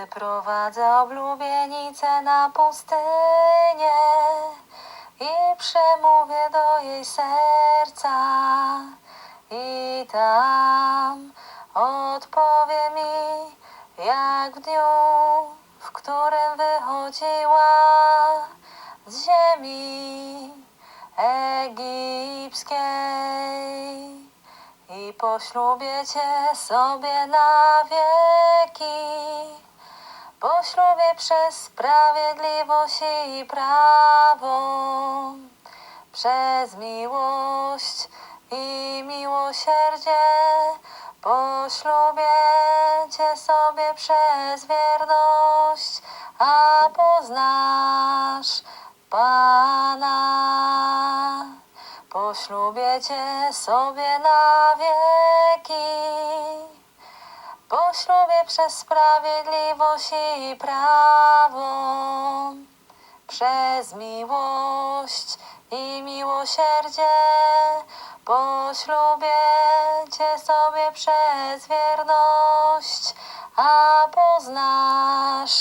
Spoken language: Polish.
Wyprowadzę oblubienicę na pustynię i przemówię do jej serca. I tam odpowie mi, jak w dniu, w którym wychodziła z ziemi egipskiej. I poślubię cię sobie na wieki. Poślubię przez sprawiedliwość i prawo, przez miłość i miłosierdzie. Poślubię cię sobie przez wierność, a poznasz Pana. Poślubię cię sobie na wieki. Poślubię przez sprawiedliwość i prawo, przez miłość i miłosierdzie. Poślubię cię sobie przez wierność, a poznasz